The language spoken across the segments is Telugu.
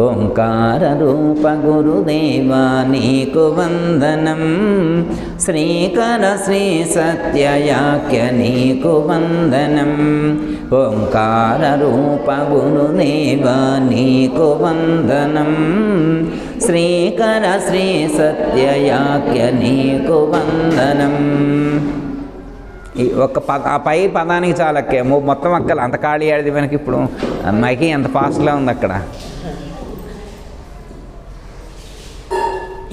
ఓంకార రూప గురుదేవా నీకు వందనం. శ్రీకర శ్రీ సత్యయాఖ్య నీకు వందనం. ఓంకార రూప గురుదేవా నీకు వందనం. శ్రీకర శ్రీ సత్యయాఖ్య నీకు వందనం. ఈ ఒక్క ఆ పై పదానికి చాలా మొత్తం అక్కలు అంత ఖాళీ ఆడిది మనకి ఇప్పుడు. మైకి ఎంత ఫాస్ట్గా ఉంది అక్కడ.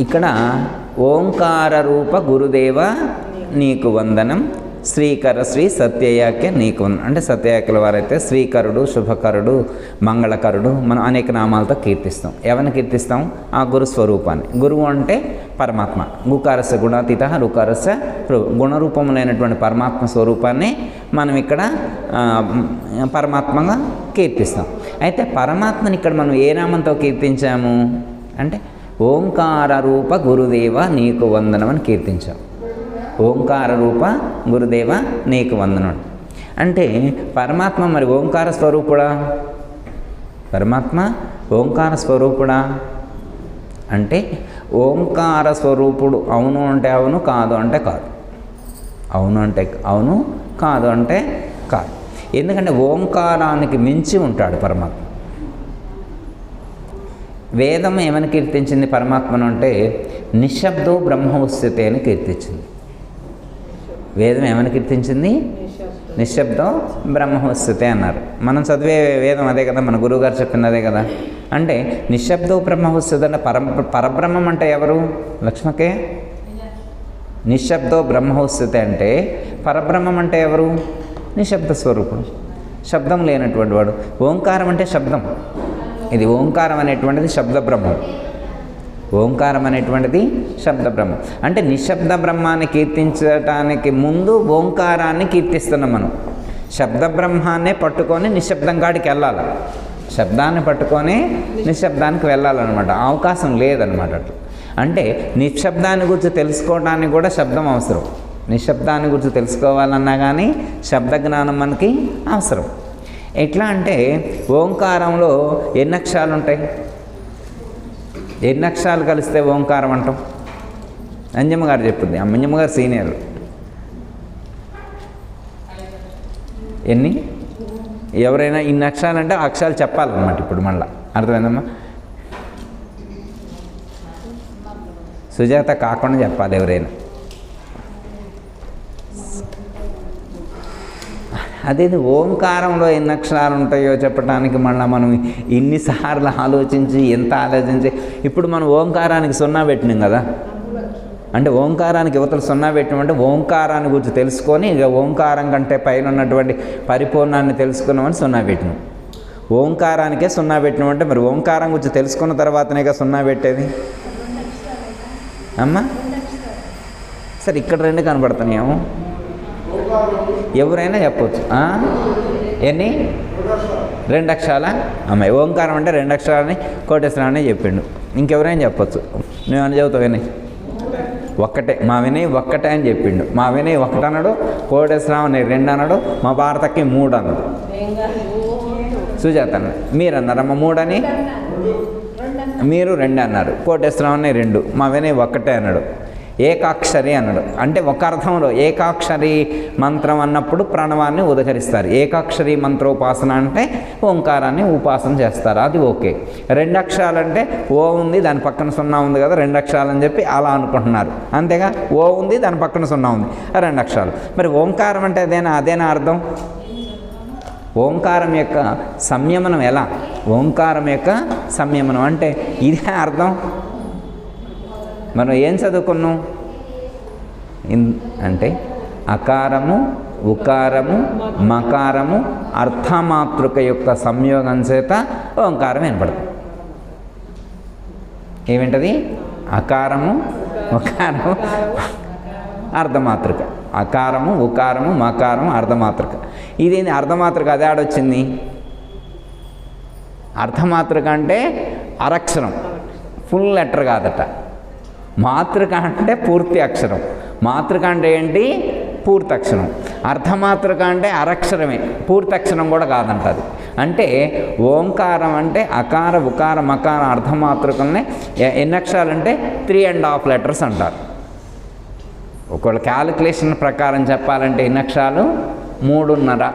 ఇక్కడ ఓంకార రూప గురుదేవ నీకు వందనం శ్రీకర శ్రీ సత్యయాఖ్య నీకు వందనం. అంటే సత్యయాఖ్యల వారైతే శ్రీకరుడు శుభకరుడు మంగళకరుడు మనం అనేక నామాలతో కీర్తిస్తాం. ఎవరిని కీర్తిస్తాం? ఆ గురు స్వరూపాన్ని గురువు అంటే పరమాత్మ. గుకారస్య గుణాతీత రుకారస గుణరూపములైనటువంటి పరమాత్మ స్వరూపాన్ని మనం ఇక్కడ పరమాత్మగా కీర్తిస్తాం. అయితే పరమాత్మని ఇక్కడ మనం ఏ నామంతో కీర్తించాము? అంటే ఓంకార రూప గురుదేవ నీకు వందనం అని కీర్తించాం ఓంకార రూప గురుదేవ నీకు వందనం అంటే పరమాత్మ మరి ఓంకార స్వరూపుడా? పరమాత్మ ఓంకార స్వరూపుడా? అంటే ఓంకార స్వరూపుడు అవును అంటే అవును కాదు అంటే కాదు. అవును అంటే అవును కాదు అంటే కాదు. ఎందుకంటే ఓంకారానికి మించి ఉంటాడు పరమాత్మ. వేదం ఏమని కీర్తించింది పరమాత్మను అంటే నిశ్శబ్దో బ్రహ్మోత్సతే అని కీర్తించింది. వేదం ఏమని కీర్తించింది? నిశ్శబ్దం బ్రహ్మోత్సతే అన్నారు. మనం చదివే వేదం అదే కదా మన గురువుగారు చెప్పింది అదే కదా. అంటే నిశ్శబ్దో బ్రహ్మవస్థితి అంటే పర పరబ్రహ్మం అంటే ఎవరు? లక్ష్మకే? నిశ్శబ్దో బ్రహ్మవస్థితి అంటే పరబ్రహ్మం అంటే ఎవరు? నిశ్శబ్ద స్వరూపుడు. శబ్దం లేనటువంటి వాడు. ఓంకారం అంటే శబ్దం. ఇది ఓంకారం అనేటువంటిది శబ్ద బ్రహ్మం ఓంకారం అనేటువంటిది శబ్ద బ్రహ్మం అంటే నిశ్శబ్ద బ్రహ్మాన్ని కీర్తించటానికి ముందు ఓంకారాన్ని కీర్తిస్తున్నాం మనం. శబ్ద బ్రహ్మాన్నే పట్టుకొని నిశ్శబ్దం కాడికి వెళ్ళాలి. శబ్దాన్ని పట్టుకొని నిశ్శబ్దానికి వెళ్ళాలన్నమాట. అవకాశం లేదనమాట అట్లా. అంటే నిశ్శబ్దాన్ని గురించి తెలుసుకోవడానికి కూడా శబ్దం అవసరం. నిశ్శబ్దాన్ని గురించి తెలుసుకోవాలన్నా కానీ శబ్ద జ్ఞానం మనకి అవసరం. ఎట్లా అంటే ఓంకారంలో ఎన్ని అక్షరాలు ఉంటాయి? ఎన్ని అక్షరాలు కలిస్తే ఓంకారం అంటాం? అంజమ్మ గారు చెప్పింది. అంజమ్మ గారు సీనియర్. ఎన్ని? ఎవరైనా ఇన్ని అక్షరాలు అంటే ఆ అక్షరాలు చెప్పాలన్నమాట ఇప్పుడు మళ్ళీ. అర్థమైందమ్మా? సుజాత కాకుండా చెప్పాలి ఎవరైనా. అదే ఓంకారంలో ఎన్ని అక్షరాలు ఉంటాయో చెప్పడానికి మళ్ళీ మనం ఇన్నిసార్లు ఆలోచించి ఎంత ఆలోచించి ఇప్పుడు మనం ఓంకారానికి సున్నా పెట్టినాం కదా. అంటే ఓంకారానికి యువతలు సున్నా పెట్టినామంటే ఓంకారాన్ని గురించి తెలుసుకొని ఇక ఓంకారం కంటే పైన ఉన్నటువంటి పరిపూర్ణాన్ని తెలుసుకున్నామని సున్నా పెట్టినాం. ఓంకారానికే సున్నా పెట్టినామంటే మరి ఓంకారం గురించి తెలుసుకున్న తర్వాతనే కదా సున్నా పెట్టేది. అమ్మా! సరే ఇక్కడ రెండు కనబడుతున్నాయేమో. ఎవరైనా చెప్పచ్చు. ఎన్ని? రెండు అక్షరాల? అమ్మాయి ఓంకారం అంటే రెండు అక్షరాలని కోటేశ్వరాన్ని చెప్పిండు. ఇంకెవరైనా చెప్పొచ్చు. నువ్వేమైనా చెబుతావు వినయ్ ఒక్కటే మా వినయ్ ఒక్కటే అని చెప్పిండు. మా వినయ్ ఒకటి అన్నాడు కోటేశ్వరావు రెండు అన్నాడు మా భారతకి మూడు అన్నాడు సుజాత అన్న మీరు అన్నారమ్మ మూడని? మీరు రెండు అన్నారు కోటేశ్వరావు రెండు మా వినయ్ ఒక్కటే అన్నాడు. ఏకాక్షరి అన్నాడు. అంటే ఒక అర్థంలో ఏకాక్షరి మంత్రం అన్నప్పుడు ప్రణవాన్ని ఉదహరిస్తారు. ఏకాక్షరి మంత్రోపాసన అంటే ఓంకారాన్ని ఉపాసన చేస్తారు. అది ఓకే. రెండు అక్షరాలు అంటే ఓ ఉంది దాని పక్కన సున్నా ఉంది కదా రెండు అక్షరాలు అని చెప్పి అలా అనుకుంటున్నారు. అంతేగా? ఓ ఉంది దాని పక్కన సున్నా ఉంది. ఆ రెండు అక్షరాలు మరి ఓంకారం అంటే అదేనా? అదేనా అర్థం? ఓంకారం యొక్క సంయమనం ఎలా? ఓంకారం యొక్క సంయమనం అంటే ఇదే అర్థం. మనం ఏం చదువుకున్నాం? అంటే అకారము ఉకారము మకారము అర్థమాతృక యొక్క సంయోగం చేత ఓంకారం ఏర్పడుతుంది ఏమిటది? అకారము ఉకారము అర్ధమాతృక అకారము ఉకారము మకారము అర్ధమాతృక ఇది అర్ధమాతృక అదే ఆడొచ్చింది. అర్ధమాతృక అంటే అరక్షరం. ఫుల్ లెటర్ కాదట. మాతృక అంటే పూర్తి అక్షరం. మాతృక అంటే ఏంటి? పూర్తక్షరం. అర్ధమాతృక అంటే అరక్షరమే. పూర్తక్షరం కూడా కాదంట అది అంటే ఓంకారం అంటే అకార ఉకార మకార అర్ధమాతృకల్ని ఎ- ఎన్ని అక్షరాలంటే? త్రీ అండ్ హాఫ్ లెటర్స్ అంటారు. ఒకవేళ క్యాలిక్యులేషన్ ప్రకారం చెప్పాలంటే ఎన్ని అక్షరాలు? మూడున్నర.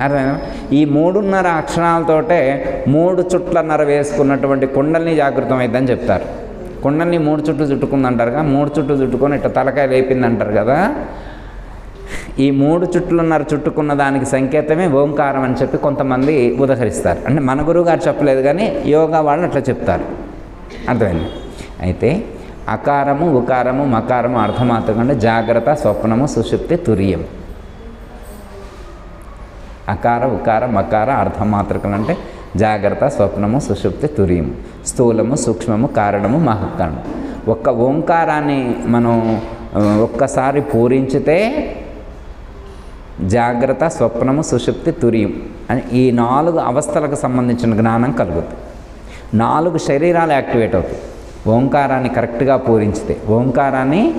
అర్థమైనా ఈ మూడున్నర అక్షరాలతోటే మూడు చుట్లన్నర వేసుకున్నటువంటి కుండల్ని జాగృతం అవుతుందని చెప్తారు. కుండల్ని మూడు చుట్టూ చుట్టుకుంది అంటారుగా మూడు చుట్టూ చుట్టుకొని ఇట్లా తలకాయ లేపింది అంటారు కదా. ఈ మూడు చుట్లున్నర చుట్టుకున్న దానికి సంకేతమే ఓంకారం అని చెప్పి కొంతమంది ఉదహరిస్తారు. అంటే మన గురువు గారు చెప్పలేదు కానీ యోగా వాళ్ళు అట్లా చెప్తారు. అర్థమైంది? అయితే అకారము ఉకారము మకారము అర్థమాత్రకంటే జాగ్రత్త స్వప్నము సుషుప్తి తుర్యం. అకార ఉకార మకార అర్థమాత్రకలు అంటే జాగ్రత్త స్వప్నము సుషుప్తి తురియం స్థూలము సూక్ష్మము కారణము మహక్కరణం ఒక్క ఓంకారాన్ని మనం ఒక్కసారి పూరించితే జాగ్రత్త స్వప్నము సుషుప్తి తురియం అని ఈ నాలుగు అవస్థలకు సంబంధించిన జ్ఞానం కలుగుతుంది నాలుగు శరీరాలు యాక్టివేట్ అవుతాయి. ఓంకారాన్ని కరెక్ట్గా పూరించితే ఓంకారాన్ని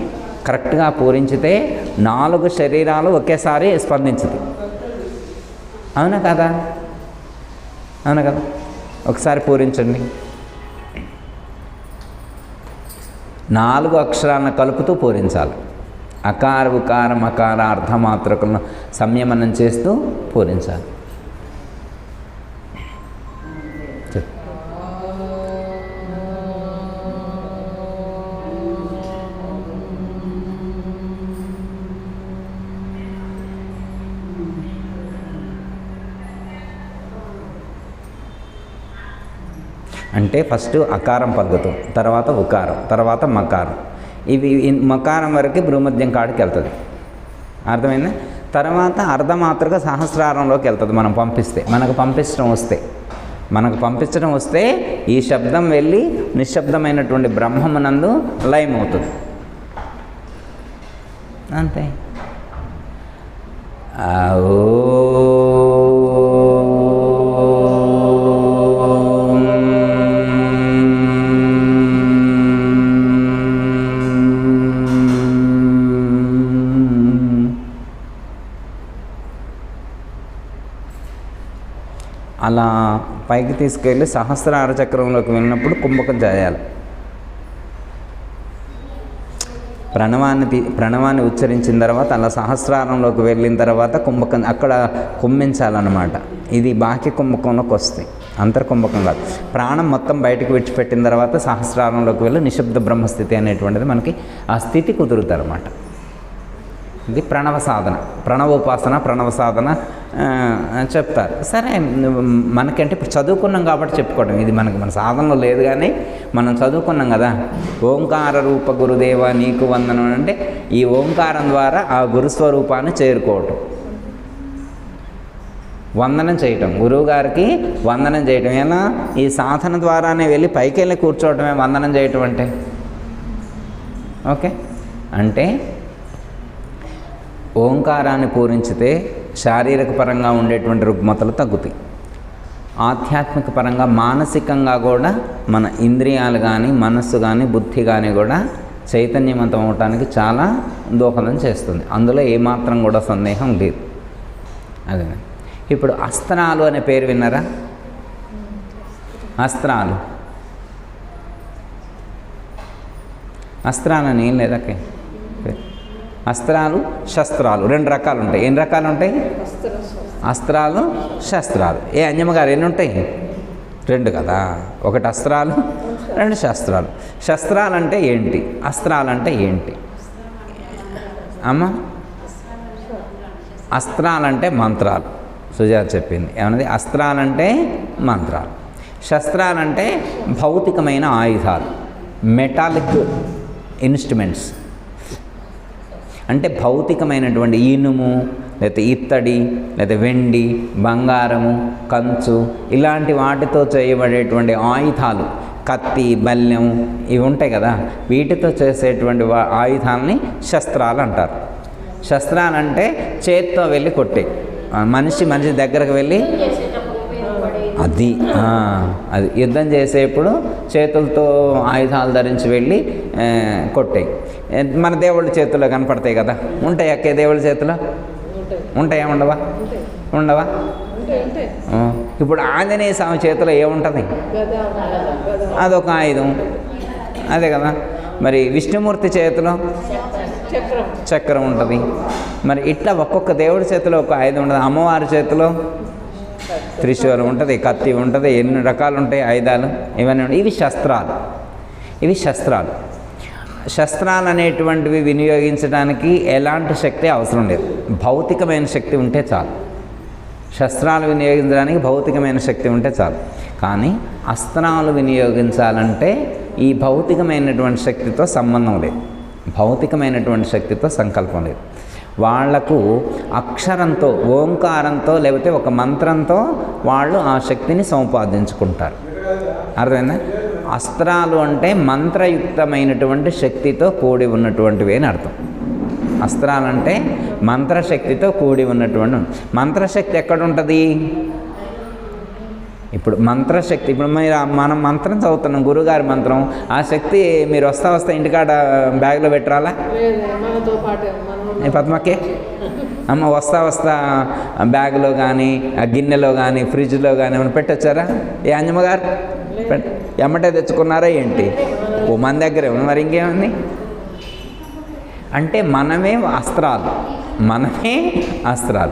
కరెక్ట్గా పూరించితే నాలుగు శరీరాలు ఒకేసారి స్పందించుతాయి. అవునా కదా? అవునా కదా? ఒకసారి పూరించండి. నాలుగు అక్షరాలను కలుపుతూ పూరించాలి. అకార ఉకారం అకార అర్ధమాత్రకులను సంయమనం చేస్తూ పూరించాలి. అంటే ఫస్ట్ అకారం పలుకుతాం తర్వాత ఉకారం తర్వాత మకారం. ఇవి మకారం వరకు భూమధ్యం కాడికి వెళ్తుంది. అర్థమైంది? తర్వాత అర్ధమాత్రగా సహస్రారంలోకి వెళ్తుంది మనం పంపిస్తే. మనకు పంపించడం వస్తే. మనకు పంపించడం వస్తే ఈ శబ్దం వెళ్ళి నిశ్శబ్దమైనటువంటి బ్రహ్మమునందు లయం అవుతుంది అంతే ఓ అలా పైకి తీసుకెళ్ళి సహస్రార చక్రంలోకి వెళ్ళినప్పుడు కుంభకం చేయాలి ప్రణవాన్ని తీ ప్రణవాన్ని ఉచ్చరించిన తర్వాత అలా సహస్రారంలోకి వెళ్ళిన తర్వాత కుంభకం అక్కడ కుమ్మించాలన్నమాట ఇది బాహ్య కుంభకంలోకి వస్తాయి అంతర్కుంభకం కాదు. ప్రాణం మొత్తం బయటకు విడిచిపెట్టిన తర్వాత సహస్రారంలోకి వెళ్ళి నిశ్శబ్ద బ్రహ్మస్థితి అనేటువంటిది మనకి ఆ స్థితి కుదురుతారన్నమాట ఇది ప్రణవ సాధన ప్రణవోపాసన ప్రణవ సాధన చెప్తారు. సరే మనకంటే ఇప్పుడు చదువుకున్నాం కాబట్టి చెప్పుకోవడం ఇది మనకి మన సాధనలో లేదు కానీ మనం చదువుకున్నాం కదా. ఓంకార రూప గురుదేవ నీకు వందనం అంటే ఈ ఓంకారం ద్వారా ఆ గురుస్వరూపాన్ని చేరుకోవటం. వందనం చేయటం. గురువుగారికి వందనం చేయటం. ఎలా? ఈ సాధన ద్వారానే వెళ్ళి పైకి వెళ్ళి కూర్చోవటమే వందనం చేయటం అంటే. ఓకే? అంటే ఓంకారాన్ని పూరించితే శారీరక పరంగా ఉండేటువంటి రుగ్మతలు తగ్గుతాయి. ఆధ్యాత్మిక పరంగా మానసికంగా కూడా మన ఇంద్రియాలు కానీ మనస్సు కానీ బుద్ధి కానీ కూడా చైతన్యవంతం అవటానికి చాలా దోహదం చేస్తుంది. అందులో ఏమాత్రం కూడా సందేహం లేదు. అదే. ఇప్పుడు అస్త్రాలు అనే పేరు విన్నారా? అస్త్రాలు. అస్త్రాలని ఏం లేదకే అస్త్రాలు శస్త్రాలు. రెండు రకాలు ఉంటాయి ఎన్ని రకాలు ఉంటాయి అస్త్రాలు శస్త్రాలు. ఏ అంజమ్మ గారు ఎన్ని ఉంటాయి? రెండు కదా. ఒకటి అస్త్రాలు రెండు శస్త్రాలు. శస్త్రాలు అంటే ఏంటి? అస్త్రాలు అంటే ఏంటి? అమ్మ? అస్త్రాలంటే మంత్రాలు. సుజాత చెప్పింది. ఏమన్నది? అస్త్రాలంటే మంత్రాలు. శస్త్రాలంటే భౌతికమైన ఆయుధాలు. Metallic instruments. అంటే భౌతికమైనటువంటి ఇనుము లేకపోతే ఇత్తడి లేదా వెండి బంగారము కంచు ఇలాంటి వాటితో చేయబడేటువంటి ఆయుధాలు కత్తి బల్యం ఇవి ఉంటాయి కదా. వీటితో చేసేటువంటి వా- ఆయుధాలని శస్త్రాలు అంటారు. శస్త్రాలంటే చేత్తో వెళ్ళి కొట్టే. మనిషి మనిషి దగ్గరకు వెళ్ళి అది అది. యుద్ధం చేసేప్పుడు చేతులతో ఆయుధాలు ధరించి వెళ్ళి కొట్టాయి. మన దేవుళ్ళ చేతుల్లో కనపడతాయి కదా. ఉంటాయి అక్కే దేవుళ్ళ చేతిలో? ఉంటాయా ఉండవా? ఉండవా? ఇప్పుడు ఆంజనేయ స్వామి చేతిలో ఏముంటుంది? అదొక ఆయుధం. అదే కదా. మరి విష్ణుమూర్తి చేతిలో? చక్రం. చక్రం ఉంటుంది. మరి ఇట్లా ఒక్కొక్క దేవుడి చేతిలో ఒక ఆయుధం ఉంటుంది. అమ్మవారి చేతిలో? త్రిశూలం ఉంటుంది కత్తి ఉంటుంది ఎన్ని రకాలు ఉంటాయి ఆయుధాలు? ఇవన్నీ ఉంటాయి ఇవి శస్త్రాలు. ఇవి శస్త్రాలు. శస్త్రాలు అనేటువంటివి వినియోగించడానికి ఎలాంటి శక్తి అవసరం లేదు. భౌతికమైన శక్తి ఉంటే చాలు. శస్త్రాలు వినియోగించడానికి భౌతికమైన శక్తి ఉంటే చాలు. కానీ అస్త్రాలు వినియోగించాలంటే ఈ భౌతికమైనటువంటి శక్తితో సంబంధం లేదు. భౌతికమైనటువంటి శక్తితో సంకల్పం లేదు. వాళ్ళకు అక్షరంతో ఓంకారంతో లేకపోతే ఒక మంత్రంతో వాళ్ళు ఆ శక్తిని సంపాదించుకుంటారు అర్థమైందా? అస్త్రాలు అంటే మంత్రయుక్తమైనటువంటి శక్తితో కూడి ఉన్నటువంటివి అని అర్థం. అస్త్రాలంటే మంత్రశక్తితో కూడి ఉన్నటువంటి మంత్రశక్తి ఎక్కడ ఉంటుంది ఇప్పుడు మంత్రశక్తి ఇప్పుడు మీరు మనం మంత్రం చదువుతున్నాం గురుగారి మంత్రం ఆ శక్తి మీరు వస్తా వస్తా ఇంటికాడ బ్యాగ్లో పెట్టరాలా? పద్మకే? అమ్మ వస్తా వస్తా బ్యాగ్లో కానీ ఆ గిన్నెలో కానీ ఫ్రిడ్జ్లో కానీ ఏమైనా పెట్టొచ్చారా? ఏ అంజమ్మ గారు? ఎమ్మటే తెచ్చుకున్నారా ఏంటి? ఓ మన దగ్గరే ఉంది మరి ఇంకేముంది? అంటే మనమే అస్త్రాలు. మనమే అస్త్రాలు.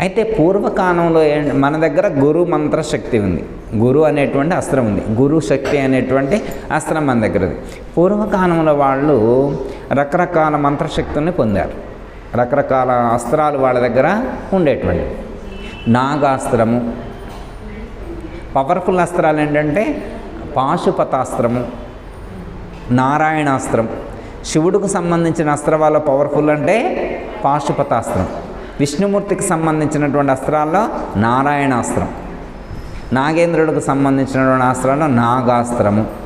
అయితే పూర్వకాలంలో మన దగ్గర గురు మంత్ర శక్తి ఉంది. గురు అనేటువంటి అస్త్రం ఉంది. గురు శక్తి అనేటువంటి అస్త్రం మన దగ్గరది. పూర్వకాలంలో వాళ్ళు రకరకాల మంత్రశక్తుల్ని పొందారు. రకరకాల అస్త్రాలు వాళ్ళ దగ్గర ఉండేటువంటి నాగాస్త్రము. పవర్ఫుల్ అస్త్రాలు ఏంటంటే పాశుపతాస్త్రము నారాయణాస్త్రం. శివుడికి సంబంధించిన అస్త్రాల్లో పవర్ఫుల్ అంటే పాశుపతాస్త్రం. విష్ణుమూర్తికి సంబంధించినటువంటి అస్త్రాల్లో నారాయణాస్త్రం. నాగేంద్రుడికి సంబంధించినటువంటి అస్త్రాల్లో నాగాస్త్రము.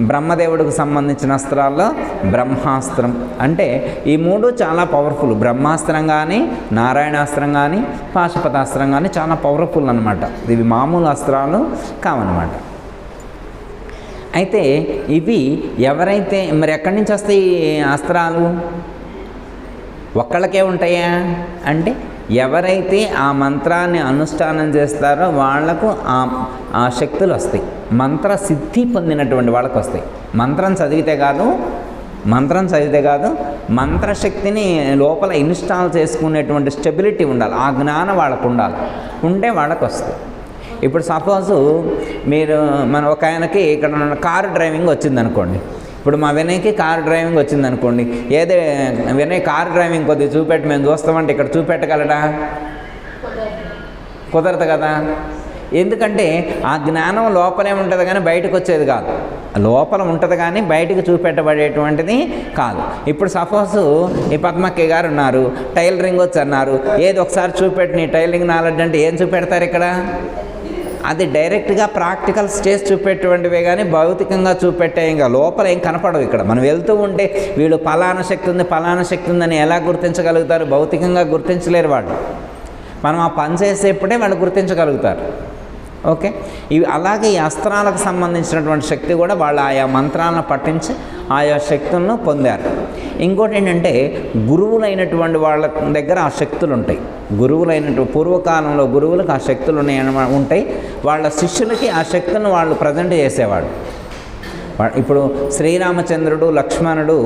బ్రహ్మదేవుడికి సంబంధించిన అస్త్రాల్లో బ్రహ్మాస్త్రం. అంటే ఈ మూడు చాలా పవర్ఫుల్ బ్రహ్మాస్త్రం కానీ నారాయణాస్త్రం కానీ పాశుపతాస్త్రం కానీ చాలా పవర్ఫుల్ అనమాట ఇవి మామూలు అస్త్రాలు కావన్నమాట. అయితే ఇవి ఎవరైతే మరి ఎక్కడి నుంచి వస్తాయి అస్త్రాలు? ఒక్కళ్ళకే ఉంటాయా? అంటే ఎవరైతే ఆ మంత్రాన్ని అనుష్ఠానం చేస్తారో వాళ్ళకు ఆ ఆ శక్తులు వస్తాయి. మంత్ర సిద్ధి పొందినటువంటి వాళ్ళకి వస్తాయి మంత్రం చదివితే కాదు మంత్రం చదివితే కాదు మంత్రశక్తిని లోపల ఇన్స్టాల్ చేసుకునేటువంటి స్టెబిలిటీ ఉండాలి ఆ జ్ఞానం వాళ్ళకు ఉండాలి ఉంటే వాళ్ళకి వస్తుంది ఇప్పుడు సపోజు మీరు మన ఒక ఆయనకి ఇక్కడ కారు డ్రైవింగ్ వచ్చిందనుకోండి. ఇప్పుడు మా వినయ్కి కార్ డ్రైవింగ్ వచ్చిందనుకోండి. ఏదే వినయ్ కార్ డ్రైవింగ్ కొద్దిగా చూపెట్టి మేము చూస్తామంటే ఇక్కడ చూపెట్టగలడా? కుదరదు కదా? ఎందుకంటే ఆ జ్ఞానం లోపలే ఉంటుంది కానీ బయటకు వచ్చేది కాదు. లోపల ఉంటుంది కానీ బయటకు చూపెట్టబడేటువంటిది కాదు. ఇప్పుడు సపోజ్ ఈ పద్మక్క గారు ఉన్నారు టైలరింగ్ వచ్చి అన్నారు ఏది ఒకసారి చూపెట్టి నీ టైలరింగ్ నాలెడ్జ్ అంటే ఏం చూపెడతారు ఇక్కడ? అది డైరెక్ట్గా ప్రాక్టికల్ స్టేజ్ చూపెట్టేటువంటివే కానీ భౌతికంగా చూపెట్టే ఇంకా లోపల ఏం కనపడవు ఇక్కడ. మనం వెళ్తూ ఉంటే వీళ్ళు పలానా శక్తి ఉంది పలానా శక్తి ఉందని ఎలా గుర్తించగలుగుతారు? భౌతికంగా గుర్తించలేరు వాళ్ళు. మనం ఆ పని చేసేప్పుడే వాళ్ళు గుర్తించగలుగుతారు. ఓకే? ఇవి అలాగే ఈ అస్త్రాలకు సంబంధించినటువంటి శక్తి కూడా వాళ్ళు ఆయా మంత్రాలను పట్టించి ఆయా శక్తులను పొందారు. ఇంకోటి ఏంటంటే గురువులైనటువంటి వాళ్ళ దగ్గర ఆ శక్తులు ఉంటాయి గురువులైనటువంటి పూర్వకాలంలో గురువులకు ఆ శక్తులు ఉన్నాయి ఉంటాయి. వాళ్ళ శిష్యులకి ఆ శక్తులను వాళ్ళు ప్రజెంట్ చేసేవాడు ఇప్పుడు శ్రీరామచంద్రుడు లక్ష్మణుడు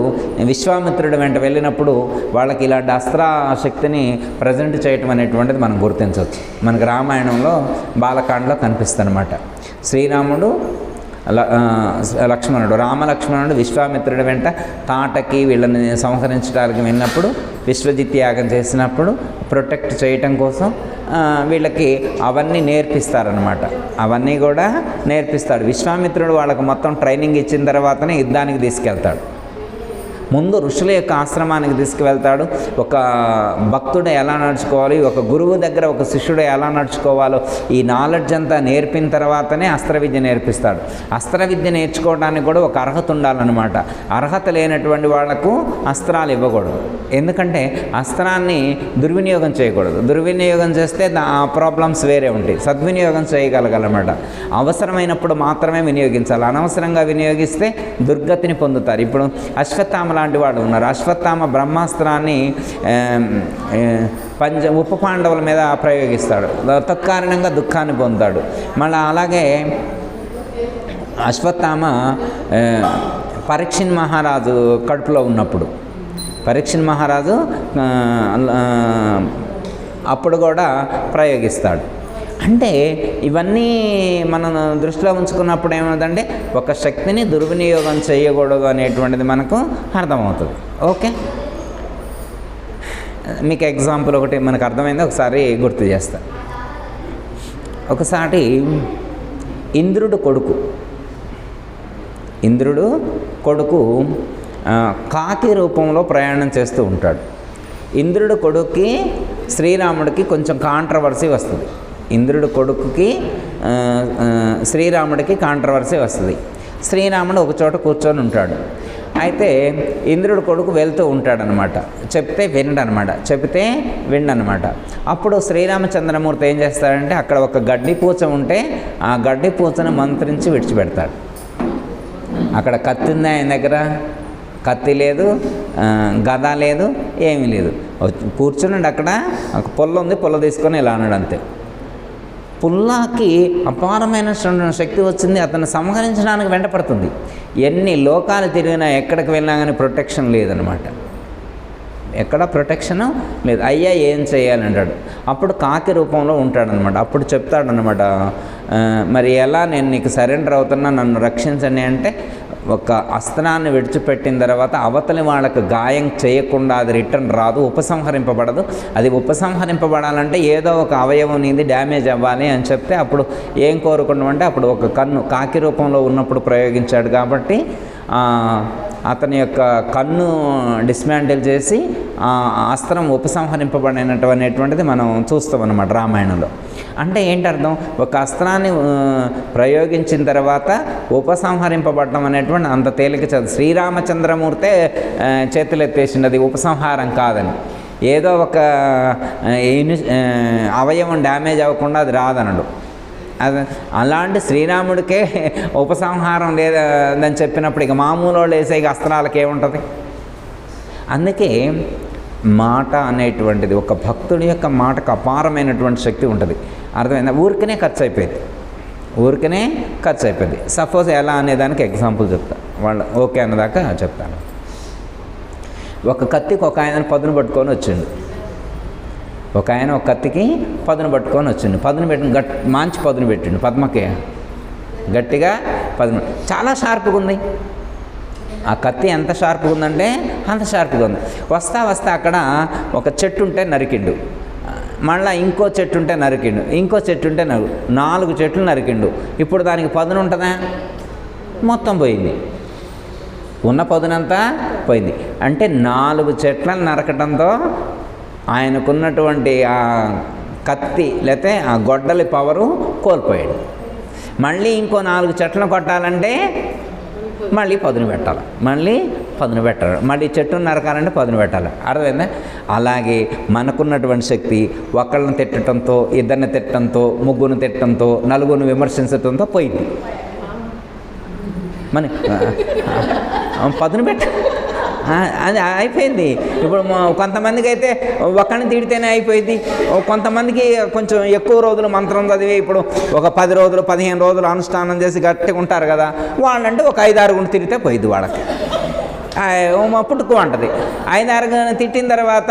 విశ్వామిత్రుడు వెంట వెళ్ళినప్పుడు వాళ్ళకి ఇలాంటి అస్త్ర శక్తిని ప్రజెంట్ చేయటం అనేటువంటిది మనం గుర్తించవచ్చు. మనకి రామాయణంలో బాలకాండలో కనిపిస్తుంది అనమాట శ్రీరాముడు ల- లక్ష్మణుడు రామలక్ష్మణుడు విశ్వామిత్రుడి వెంట తాటకి వీళ్ళని సంహరించడానికి వెళ్ళినప్పుడు విశ్వజిత్ యాగం చేసినప్పుడు ప్రొటెక్ట్ చేయటం కోసం వీళ్ళకి అవన్నీ నేర్పిస్తారనమాట అవన్నీ కూడా నేర్పిస్తాడు. విశ్వామిత్రుడు వాళ్ళకు మొత్తం ట్రైనింగ్ ఇచ్చిన తర్వాతనే యుద్ధానికి తీసుకెళ్తాడు. ముందు ఋషుల యొక్క ఆశ్రమానికి తీసుకువెళ్తాడు. ఒక భక్తుడు ఎలా నడుచుకోవాలి? ఒక గురువు దగ్గర ఒక శిష్యుడు ఎలా నడుచుకోవాలో? ఈ నాలెడ్జ్ అంతా నేర్పిన తర్వాతనే అస్త్ర విద్య నేర్పిస్తాడు. అస్త్ర విద్య నేర్చుకోవడానికి కూడా ఒక అర్హత ఉండాలన్నమాట. అర్హత లేనటువంటి వాళ్ళకు అస్త్రాలు ఇవ్వకూడదు. ఎందుకంటే అస్త్రాన్ని దుర్వినియోగం చేయకూడదు. దుర్వినియోగం చేస్తే దా- ఆ ప్రాబ్లమ్స్ వేరే ఉంటాయి. సద్వినియోగం చేయగలగాలన్నమాట. అవసరమైనప్పుడు మాత్రమే వినియోగించాలి. అనవసరంగా వినియోగిస్తే దుర్గతిని పొందుతారు. ఇప్పుడు అశ్వత్థామ లాంటి వాడు ఉన్నారు. అశ్వత్థామ బ్రహ్మాస్త్రాన్ని పంచ ఉప పాండవుల మీద ప్రయోగిస్తాడు. తత్కారణంగా దుఃఖాన్ని పొందుతాడు. మళ్ళీ అలాగే అశ్వత్థామ ఆ, పరీక్షిన్ మహారాజు కడుపులో ఉన్నప్పుడు పరీక్షిన్ మహారాజు అప్పుడు కూడా ప్రయోగిస్తాడు. అంటే ఇవన్నీ మనం దృష్టిలో ఉంచుకున్నప్పుడు ఏమవుతుందంటే ఒక శక్తిని దుర్వినియోగం చేయకూడదు అనేటువంటిది మనకు అర్థమవుతుంది. ఓకే? మీకు ఎగ్జాంపుల్ ఒకటి మనకు అర్థమైంది ఒకసారి గుర్తు చేస్తా. ఒకసారి ఇంద్రుడు కొడుకు. ఇంద్రుడు కొడుకు కాకి రూపంలో ప్రయాణం చేస్తూ ఉంటాడు. ఇంద్రుడు కొడుక్కి శ్రీరాముడికి కొంచెం కాంట్రవర్సీ వస్తుంది. ఇంద్రుడు కొడుకుకి శ్రీరాముడికి కాంట్రవర్సీ వస్తుంది. శ్రీరాముడు ఒక చోట కూర్చొని ఉంటాడు. అయితే ఇంద్రుడు కొడుకు వెళ్తూ ఉంటాడనమాట. చెప్తే వినడనమాట. చెప్తే విండనమాట అప్పుడు శ్రీరామచంద్రమూర్తి ఏం చేస్తాడంటే అక్కడ ఒక గడ్డి పూచ ఉంటే ఆ గడ్డి పూచను మంత్రించి విడిచిపెడతాడు. అక్కడ కత్తి ఉంది ఆయన దగ్గర? కత్తి లేదు గద లేదు ఏమీ లేదు. కూర్చున్నాడు అక్కడ ఒక పుల్ల ఉంది పుల్ల తీసుకొని ఇలా అన్నాడు అంతే. పుల్లాకి అపారమైన శక్తి వచ్చింది. అతను సంహరించడానికి వెంటపడుతుంది. ఎన్ని లోకాలు తిరిగినా ఎక్కడికి వెళ్ళినా కానీ ప్రొటెక్షన్ లేదనమాట. ఎక్కడ ప్రొటెక్షన్? లేదు. అయ్యా ఏం చేయాలంటాడు అప్పుడు కాకి రూపంలో ఉంటాడనమాట. అప్పుడు చెప్తాడనమాట మరి ఎలా నేను నీకు సరెండర్ అవుతున్నా నన్ను రక్షించండి అంటే ఒక అస్త్రాన్ని విడిచిపెట్టిన తర్వాత అవతలి వాళ్ళకు గాయం చేయకుండా అది రిటర్న్ రాదు ఉపసంహరింపబడదు. అది ఉపసంహరింపబడాలంటే ఏదో ఒక అవయవం నీది డ్యామేజ్ అవ్వాలి అని చెప్తే అప్పుడు ఏం కోరుకున్నామంటే అప్పుడు ఒక కన్ను కాకి రూపంలో ఉన్నప్పుడు ప్రయోగించాడు కాబట్టి అతని యొక్క కన్ను డిస్మాంటిల్ చేసి ఆ అస్త్రం ఉపసంహరింపబడినటువంటిది మనం చూస్తాం అన్నమాట రామాయణంలో. అంటే ఏంటర్థం? ఒక అస్త్రాన్ని ప్రయోగించిన తర్వాత ఉపసంహరింపబడడం అనేటువంటి అంత తేలిక చదువు. శ్రీరామచంద్రమూర్తే చేతులెత్తేసినది ఉపసంహారం కాదని. ఏదో ఒక అవయవం డ్యామేజ్ అవ్వకుండా అది రాదనడు. అలాంటి శ్రీరాముడికే ఉపసంహారం లేదని చెప్పినప్పుడు ఇక మామూలు వాళ్ళు వేసే ఇక అస్త్రాలకు ఏముంటుంది? అందుకే మాట అనేటువంటిది ఒక భక్తుడి యొక్క మాటకు అపారమైనటువంటి శక్తి ఉంటుంది. అర్థమైందా? ఊరికనే ఖర్చు అయిపోయింది ఊరికనే ఖర్చు అయిపోయింది సపోజ్ ఎలా అనేదానికి ఎగ్జాంపుల్ చెప్తా. వాళ్ళు ఓకే అన్నదాకా చెప్తాను. ఒక కత్తికి ఒక ఆయన పదును పట్టుకొని వచ్చిండు. ఒక ఆయన ఒక కత్తికి పదును పట్టుకొని వచ్చిండు. పదును పెట్టిన గట్ మంచి పదును పెట్టిండు. పద్మకి. గట్టిగా పదును. చాలా షార్ప్గా ఉంది. ఆ కత్తి ఎంత షార్ప్గా ఉందంటే అంత షార్ప్గా ఉంది. వస్తా వస్తా అక్కడ ఒక చెట్టు ఉంటే నరికిండు. మళ్ళీ ఇంకో చెట్టు ఉంటే నరికిండు. ఇంకో చెట్టు ఉంటే నరు నాలుగు చెట్లు నరికిండు. ఇప్పుడు దానికి పదును ఉంటుందా? మొత్తం పోయింది. ఉన్న పదునంతా పోయింది. అంటే నాలుగు చెట్లను నరకటంతో ఆయనకున్నటువంటి ఆ కత్తి లేకపోతే ఆ గొడ్డలి పవరు కోల్పోయాడు. మళ్ళీ ఇంకో నాలుగు చెట్లను కొట్టాలంటే మళ్ళీ పదును పెట్టాలి. మళ్ళీ పదును పెట్టాలి. మళ్ళీ చెట్టును నరకాలంటే పదును పెట్టాలి. అర్థమైందా? అలాగే మనకున్నటువంటి శక్తి ఒకళ్ళని తిట్టడంతో ఇద్దరిని తిట్టడంతో ముగ్గురిని తిట్టడంతో నలుగురిని విమర్శించడంతో పోయింది. మన పదును పెట్ట అది అయిపోయింది. ఇప్పుడు కొంతమందికి అయితే ఒక్కడిని తిడితేనే అయిపోయింది. కొంతమందికి కొంచెం ఎక్కువ రోజులు మంత్రం చదివి ఇప్పుడు ఒక పది రోజులు పదిహేను రోజులు అనుష్ఠానం చేసి గట్టిగా ఉంటారు కదా వాళ్ళంటే ఒక ఐదు ఆరుగురు తిరిగితే పోయింది వాళ్ళకి. ఆ, పుట్టుకు ఉంటుంది ఐదారు తిట్టిన తర్వాత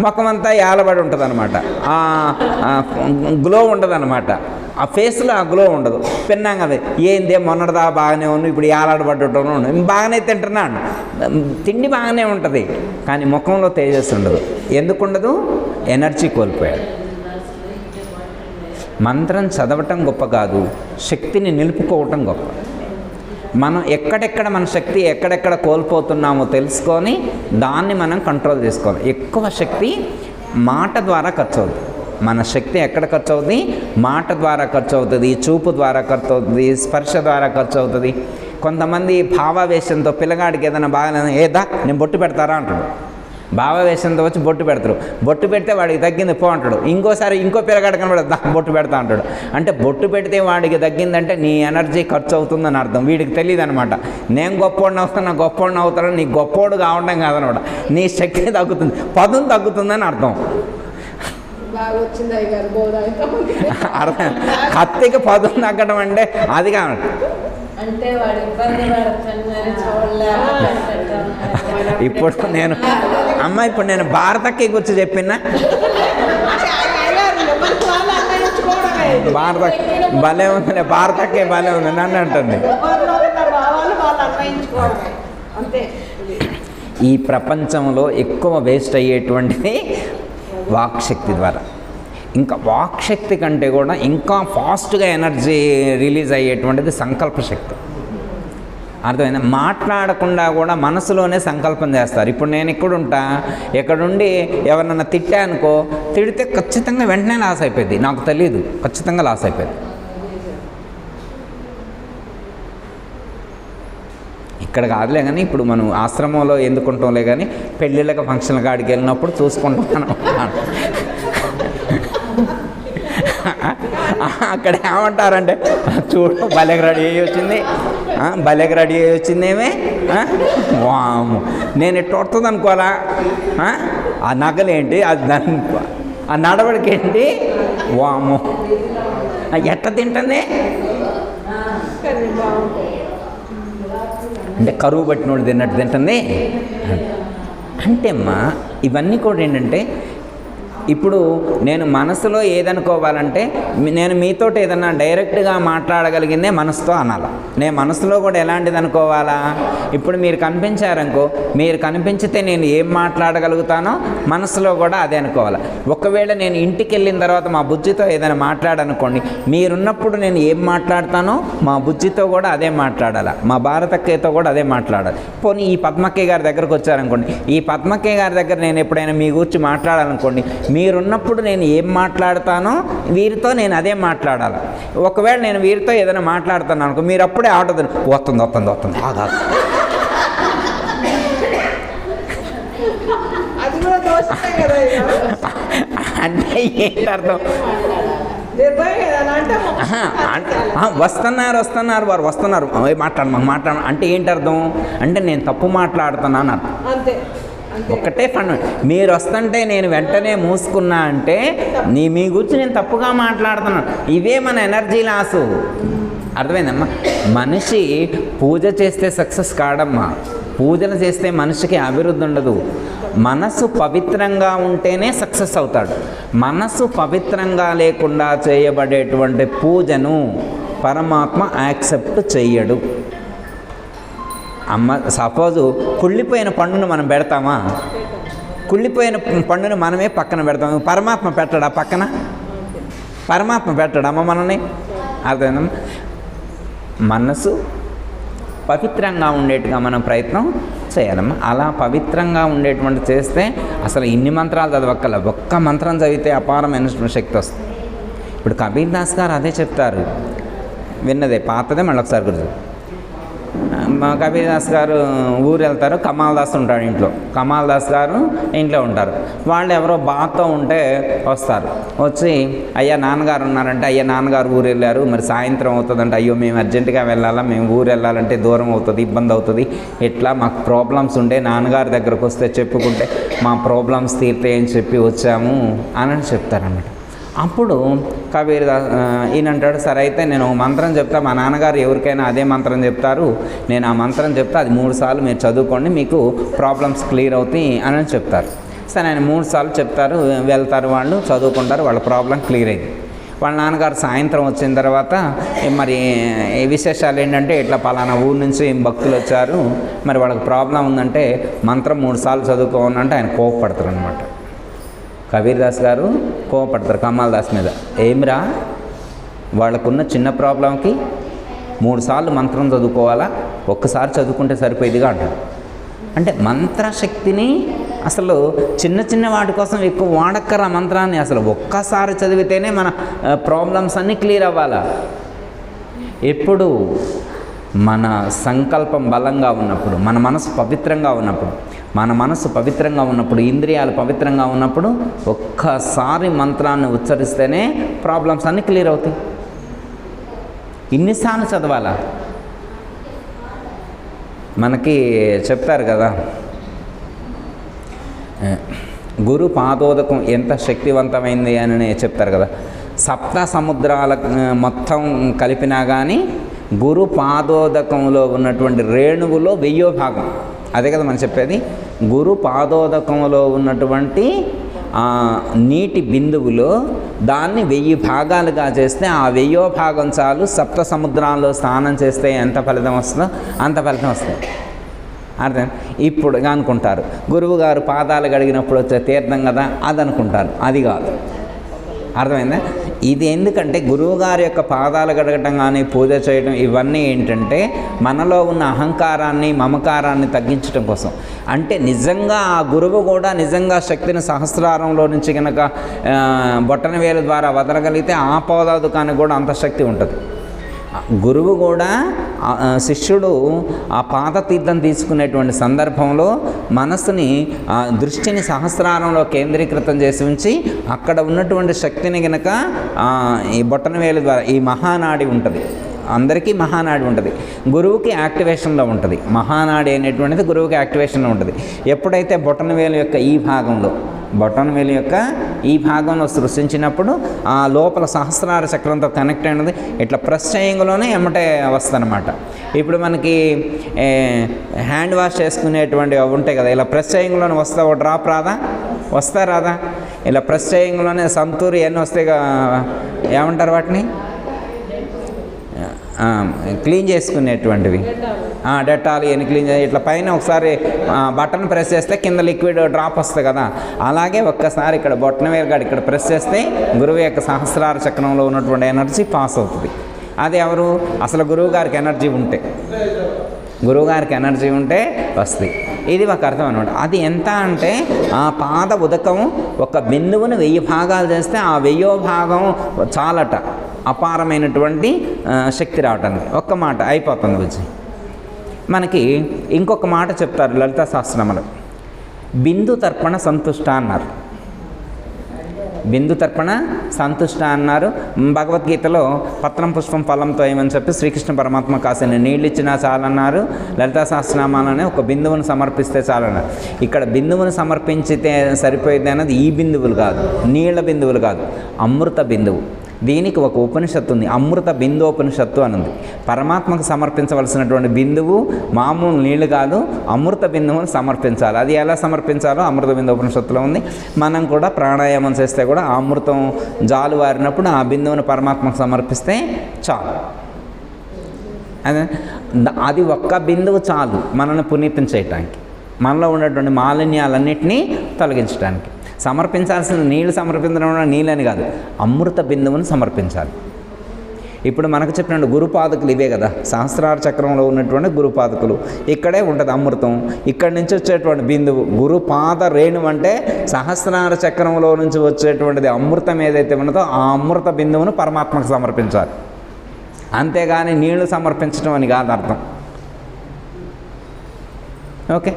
ముఖమంతా ఏలబడి ఉంటుంది అనమాట గ్లో ఉండదు అనమాట ఆ ఫేస్లో ఆ గ్లో ఉండదు. పిన్నాంగ కదా ఏందే మొన్నటిదా బాగానే ఉన్నా ఇప్పుడు ఏలాడబడ్డటం బాగానే తింటున్నాను. తిండి బాగానే ఉంటుంది కానీ ముఖంలో తేజస్సు ఉండదు. ఎందుకు ఉండదు? ఎనర్జీ కోల్పోయాడు. మంత్రం చదవటం గొప్ప కాదు శక్తిని నిలుపుకోవటం గొప్ప. మనం ఎక్కడెక్కడ మన శక్తి ఎక్కడెక్కడ కోల్పోతున్నామో తెలుసుకొని దాన్ని మనం కంట్రోల్ చేసుకోవాలి. ఎక్కువ శక్తి మాట ద్వారా ఖర్చు అవుతుంది. మన శక్తి ఎక్కడ ఖర్చు అవుతుంది మాట ద్వారా ఖర్చు అవుతుంది చూపు ద్వారా ఖర్చు అవుతుంది స్పర్శ ద్వారా ఖర్చు అవుతుంది కొంతమంది భావావేశంతో పిల్లగాడికి ఏదైనా బాగా ఏదా నేను బొట్టు పెడతారా? అంటాడు. భావవేశంతో వచ్చి బొట్టు పెడతారు. బొట్టు పెడితే వాడికి తగ్గింది పో అంటాడు. ఇంకోసారి ఇంకో పిల్లగాడు కనబడదా బొట్టు పెడతా అంటాడు. అంటే బొట్టు పెడితే వాడికి తగ్గిందంటే నీ ఎనర్జీ ఖర్చు అవుతుందని అర్థం. వీడికి తెలియదు అనమాట నేను గొప్పోడిని వస్తున్నా గొప్పోడిని అవుతాను నీ గొప్పోడు కావడం కాదనమాట. నీ శక్తి తగ్గుతుంది పదును తగ్గుతుందని అర్థం. బాగా వచ్చింది అర్థం. కత్తికి పదును తగ్గడం అంటే అది కాదు. అంటే వాడు ఇబ్బంది పడుతున్నారు చూడలేక ఇప్పుడు నేను అమ్మ ఇప్పుడు నేను భారతకి గురించి చెప్పిన? భారత భలే ఉందిలే భారతకే భలే ఉంది నన్ను అంటుంది. ఈ ప్రపంచంలో ఎక్కువ వేస్ట్ అయ్యేటువంటిది వాక్శక్తి ద్వారా. ఇంకా వాక్శక్తి కంటే కూడా ఇంకా ఫాస్ట్గా ఎనర్జీ రిలీజ్ అయ్యేటువంటిది సంకల్ప శక్తి అర్థమైంది? మాట్లాడకుండా కూడా మనసులోనే సంకల్పం చేస్తారు. ఇప్పుడు నేను ఇక్కడుంటా ఎక్కడుండి ఎవరినన్నా తిట్టానుకో తిడితే ఖచ్చితంగా వెంటనే లాస్ అయిపోయింది నాకు తెలియదు ఖచ్చితంగా లాస్ అయిపోయింది ఇక్కడ కాదులే కానీ ఇప్పుడు మనం ఆశ్రమంలో ఎందుకుంటాంలే కానీ పెళ్ళిళ్ళకి ఫంక్షన్ల కాడికి వెళ్ళినప్పుడు చూసుకుంటాం అనుకుంటాను అక్కడ ఏమంటారంటే చూడు భలేకి రెడీ అయ్యి వచ్చింది. భలేకి రెడీ అయ్యి వచ్చిందేమే? ఆ, వాము నేను ఇట్ట వస్తుంది అనుకోవాలా? ఆ, నగలేంటి? అది దాని ఆ నడవడికేంటి వాము ఎట్ట తింటుంది? అంటే కరువు పట్టినోడు తిన్నట్టు తింటుంది. అంటే అమ్మా ఇవన్నీ కూడా ఏంటంటే ఇప్పుడు నేను మనసులో ఏదనుకోవాలంటే నేను మీతో ఏదన్నా డైరెక్ట్గా మాట్లాడగలిగిందే మనసుతో అనాల. నేను మనసులో కూడా ఎలాంటిది అనుకోవాలా ఇప్పుడు మీరు కనిపించారనుకో మీరు కనిపించితే నేను ఏం మాట్లాడగలుగుతానో మనసులో కూడా అదే అనుకోవాలి. ఒకవేళ నేను ఇంటికి వెళ్ళిన తర్వాత మా బుజ్జితో ఏదైనా మాట్లాడనుకోండి మీరున్నప్పుడు నేను ఏం మాట్లాడతానో మా బుజ్జితో కూడా అదే మాట్లాడాలి. మా భారతక్కయ్యతో కూడా అదే మాట్లాడాలి. పోనీ ఈ పద్మక్కయ్య గారి దగ్గరకు వచ్చారనుకోండి ఈ పద్మక్కయ్య గారి దగ్గర నేను ఎప్పుడైనా మీ గురించి మాట్లాడాలనుకోండి మీ మీరున్నప్పుడు నేను ఏం మాట్లాడతానో వీరితో నేను అదే మాట్లాడాలి. ఒకవేళ నేను వీరితో ఏదైనా మాట్లాడుతాను అనుకో మీరు అప్పుడే ఆటోదు వస్తుంది వస్తుంది వస్తుంది ఆగా గారు. అంటే ఏంటి అర్థం వస్తున్నారు వస్తున్నారు వారు వస్తున్నారు. మాట్లాడు మాకు మాట్లాడు అంటే ఏంటి అర్థం అంటే నేను తప్పు మాట్లాడుతున్నాను అర్థం. అంతే. ఒక్కటే ఫండ్ మీరు వస్తుంటే నేను వెంటనే మూసుకున్నా అంటే నీ మీ గురించి నేను తప్పుగా మాట్లాడుతున్నాను. ఇవే మన ఎనర్జీ లాసు. అర్థమైందమ్మా? మనిషి పూజ చేస్తే సక్సెస్ కాడమ్మా. పూజలు చేస్తే మనిషికి అభివృద్ధి ఉండదు. మనసు పవిత్రంగా ఉంటేనే సక్సెస్ అవుతాడు. మనసు పవిత్రంగా లేకుండా చేయబడేటువంటి పూజను పరమాత్మ యాక్సెప్ట్ చెయ్యడు. అమ్మ సపోజు కుళ్ళిపోయిన పండును మనం పెడతామా? కుళ్ళిపోయిన పండును మనమే పక్కన పెడతాం. పరమాత్మ పెట్టడా పక్కన? పరమాత్మ పెట్టడమ్మ మనని అర్థమైందమ్మా? మనసు పవిత్రంగా ఉండేట్టుగా మనం ప్రయత్నం చేయాలమ్మా. అలా పవిత్రంగా ఉండేటువంటి చేస్తే అసలు ఇన్ని మంత్రాలు చదవక్కల ఒక్క మంత్రం చదివితే అపారమైన శక్తి వస్తుంది. ఇప్పుడు కబీర్ దాస్ గారు అదే చెప్తారు. విన్నదే పాతదే మళ్ళీ ఒకసారి గుర్తు కబీర్ దాస్ గారు ఊరు వెళ్తారు కమాల్ దాస్ ఉంటాడు ఇంట్లో. కమాల్ దాస్ గారు ఇంట్లో ఉంటారు. వాళ్ళు ఎవరో బాగా ఉంటే వస్తారు. వచ్చి అయ్యా నాన్నగారు ఉన్నారంటే అయ్యా నాన్నగారు ఊరు వెళ్ళారు. మరి సాయంత్రం అవుతుందంటే అయ్యో మేము అర్జెంటుగా వెళ్ళాలా? మేము ఊరు వెళ్ళాలంటే దూరం అవుతుంది ఇబ్బంది అవుతుంది. ఎట్లా? మాకు ప్రాబ్లమ్స్ ఉండే నాన్నగారి దగ్గరకు వస్తే చెప్పుకుంటే మా ప్రాబ్లమ్స్ తీరుతాయని చెప్పి వచ్చాము అని చెప్తారన్నమాట. అప్పుడు కబీర్ ఈయనంటాడు సరే అయితే నేను మంత్రం చెప్తా మా నాన్నగారు ఎవరికైనా అదే మంత్రం చెప్తారు. నేను ఆ మంత్రం చెప్తా అది మూడు సార్లు మీరు చదువుకోండి మీకు ప్రాబ్లమ్స్ క్లియర్ అవుతాయి అని చెప్తారు. సరే ఆయన మూడు సార్లు చెప్తారు వెళ్తారు వాళ్ళు చదువుకుంటారు వాళ్ళ ప్రాబ్లం క్లియర్ అయింది. వాళ్ళ నాన్నగారు సాయంత్రం వచ్చిన తర్వాత మరి విశేషాలు ఏంటంటే ఇట్లా పలానా ఊరు నుంచి భక్తులు వచ్చారు మరి వాళ్ళకి ప్రాబ్లం ఉందంటే మంత్రం మూడు సార్లు చదువుకోవాలంటే ఆయన కోపపడతారు అనమాట కబీర్దాస్ గారు కోపడతారు కమాల్ దాస్ మీద. ఏమిరా? వాళ్ళకున్న చిన్న ప్రాబ్లంకి మూడు సార్లు మంత్రం చదువుకోవాలా? ఒక్కసారి చదువుకుంటే సరిపోయేదిగా అంటారు అంటే మంత్రశక్తిని అసలు చిన్న చిన్న వాటి కోసం ఎక్కువ వాడక్కర మంత్రాన్ని. అసలు ఒక్కసారి చదివితేనే మన ప్రాబ్లమ్స్ అన్నీ క్లియర్ అవ్వాలా? ఎప్పుడు? మన సంకల్పం బలంగా ఉన్నప్పుడు మన మనసు పవిత్రంగా ఉన్నప్పుడు. మన మనసు పవిత్రంగా ఉన్నప్పుడు ఇంద్రియాలు పవిత్రంగా ఉన్నప్పుడు ఒక్కసారి మంత్రాన్ని ఉచ్చరిస్తేనే ప్రాబ్లమ్స్ అన్నీ క్లియర్ అవుతాయి. ఇన్నిసార్లు చదవాలా? మనకి చెప్తారు కదా గురు పాదోదకం ఎంత శక్తివంతమైంది అని చెప్తారు కదా. సప్త సముద్రాల మొత్తం కలిపినా కానీ గురు పాదోదకంలో ఉన్నటువంటి రేణువులో వెయ్యో భాగం. అదే కదా మనం చెప్పేది. గురు పాదోదకంలో ఉన్నటువంటి నీటి బిందువులో దాన్ని వెయ్యి భాగాలుగా చేస్తే ఆ వెయ్యో భాగం చాలు సప్త సముద్రాల్లో స్నానం చేస్తే ఎంత ఫలితం వస్తుందో అంత ఫలితం వస్తుంది. అర్థం? ఇప్పుడు అనుకుంటారు. గురువుగారు పాదాలు గడిగినప్పుడు వచ్చే తీర్థం కదా? అది అనుకుంటారు అది కాదు. అర్థమైందా? ఇది ఎందుకంటే గురువుగారి యొక్క పాదాలు గడగటం కానీ పూజ చేయడం ఇవన్నీ ఏంటంటే మనలో ఉన్న అహంకారాన్ని మమకారాన్ని తగ్గించడం కోసం. అంటే నిజంగా ఆ గురువు కూడా నిజంగా శక్తిని సహస్రారంలో నుంచి కనుక బొట్టన వేలు ద్వారా వదలగలిగితే ఆ పాదాదుకానికి కూడా అంత శక్తి ఉంటుంది. గురువు కూడా శిష్యుడు ఆ పాత తీర్థం తీసుకునేటువంటి సందర్భంలో మనసుని ఆ, దృష్టిని సహస్రారంలో కేంద్రీకృతం చేసి ఉంచి అక్కడ ఉన్నటువంటి శక్తిని గనక ఈ బొట్టనవేలు ద్వారా ఈ మహానాడి ఉంటుంది. అందరికీ మహానాడి ఉంటుంది. గురువుకి యాక్టివేషన్లో ఉంటుంది. మహానాడి అనేటువంటిది గురువుకి యాక్టివేషన్లో ఉంటుంది. ఎప్పుడైతే బొటనవేలు యొక్క ఈ భాగంలో బొటన్ వేలు యొక్క ఈ భాగంలో సృష్టించినప్పుడు ఆ లోపల సహస్రార చక్రంతో కనెక్ట్ అయినది. ఇట్లా ప్రెస్ చేయంలోనే ఎమ్మటే వస్తుందన్నమాట. ఇప్పుడు మనకి హ్యాండ్ వాష్ చేసుకునేటువంటి అవి ఉంటాయి కదా ఇలా ప్రెస్ చేయంలోనే వస్తా ఒక డ్రాప్ రాదా? వస్తా రాదా? ఇలా ప్రెస్ చేయంలోనే సంతూరి ఇవన్నీ వస్తాయి ఏమంటారు వాటిని? క్లీన్ చేసుకునేటువంటివి. ఆ, డెటాల్ క్లీన్ చేసి ఇట్లా పైన ఒకసారి బటన్ ప్రెస్ చేస్తే కింద లిక్విడ్ డ్రాప్ వస్తుంది కదా. అలాగే ఒక్కసారి ఇక్కడ బొట్టన వేరుగాడు ఇక్కడ ప్రెస్ చేస్తే గురువు యొక్క సహస్రార చక్రంలో ఉన్నటువంటి ఎనర్జీ పాస్ అవుతుంది. అది ఎవరు? అసలు గురువు గారికి ఎనర్జీ ఉంటే. గురువు గారికి ఎనర్జీ ఉంటే వస్తుంది. ఇది ఒక అర్థం అనమాట అది ఎంత అంటే ఆ పాద ఉదకం ఒక బిందువుని వెయ్యి భాగాలు చేస్తే ఆ వెయ్యో భాగం చాలట. అపారమైనటువంటి శక్తి రావటానికి. ఒక్క మాట అయిపోతుంది వచ్చి మనకి ఇంకొక మాట చెప్తారు లలిత శాస్త్రములు బిందు తర్పణ సంతుష్ట అన్నారు. బిందు తర్పణ సంతుష్ట అన్నారు. భగవద్గీతలో పత్రం పుష్పం ఫలంతో ఏమని చెప్పి శ్రీకృష్ణ పరమాత్మ కాసిన నీళ్ళు ఇచ్చినా చాలన్నారు. లలితా సహస్రనామాలనే ఒక బిందువును సమర్పిస్తే చాలన్నారు. ఇక్కడ బిందువును సమర్పించితే సరిపోయింది అన్నది ఈ బిందువులు కాదు. నీళ్ళ బిందువులు కాదు. అమృత బిందువు. దీనికి ఒక ఉపనిషత్తు ఉంది అమృత బిందోపనిషత్తు అని ఉంది పరమాత్మకు సమర్పించవలసినటువంటి బిందువు మామూలు నీళ్ళు కాదు అమృత బిందువును సమర్పించాలి. అది ఎలా సమర్పించాలో అమృత బిందు ఉపనిషత్తులో ఉంది. మనం కూడా ప్రాణాయామం చేస్తే కూడా అమృతం జాలు వారినప్పుడు ఆ బిందువును పరమాత్మకు సమర్పిస్తే చాలు. అదే అది ఒక్క బిందువు చాలు మనల్ని పునీతం చేయటానికి మనలో ఉన్నటువంటి మాలిన్యాలన్నింటినీ తొలగించడానికి సమర్పించాల్సిన నీళ్ళు సమర్పించడం నీళ్ళని కాదు అమృత బిందువును సమర్పించాలి. ఇప్పుడు మనకు చెప్పినట్టు గురుపాదకులు ఇవే కదా సహస్రార చక్రంలో ఉన్నటువంటి గురుపాదకులు. ఇక్కడే ఉంటుంది అమృతం ఇక్కడి నుంచి వచ్చేటువంటి బిందువు. గురుపాద రేణు అంటే సహస్రార చక్రంలో నుంచి వచ్చేటువంటిది అమృతం ఏదైతే ఉన్నదో ఆ అమృత బిందువును పరమాత్మకు సమర్పించాలి. అంతేగాని నీళ్ళు సమర్పించడం అని కాదు అర్థం. ఓకే?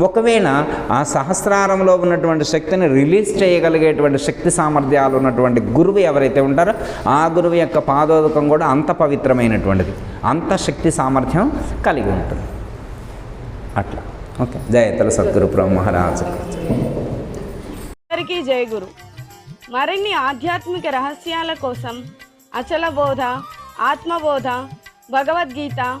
ఒకవేళ ఆ సహస్రారంలో ఉన్నటువంటి శక్తిని రిలీజ్ చేయగలిగేటువంటి శక్తి సామర్థ్యాలు ఉన్నటువంటి గురువు ఎవరైతే ఉంటారో ఆ గురువు యొక్క పాదోదకం కూడా అంత పవిత్రమైనటువంటిది. అంత శక్తి సామర్థ్యం కలిగి ఉంటుంది. అట్లా. ఓకే. జయతల సద్గురు బ్రహ్మ మహారాజు. అందరికీ జయ గురు. మరిన్ని ఆధ్యాత్మిక రహస్యాల కోసం అచల బోధ ఆత్మబోధ భగవద్గీత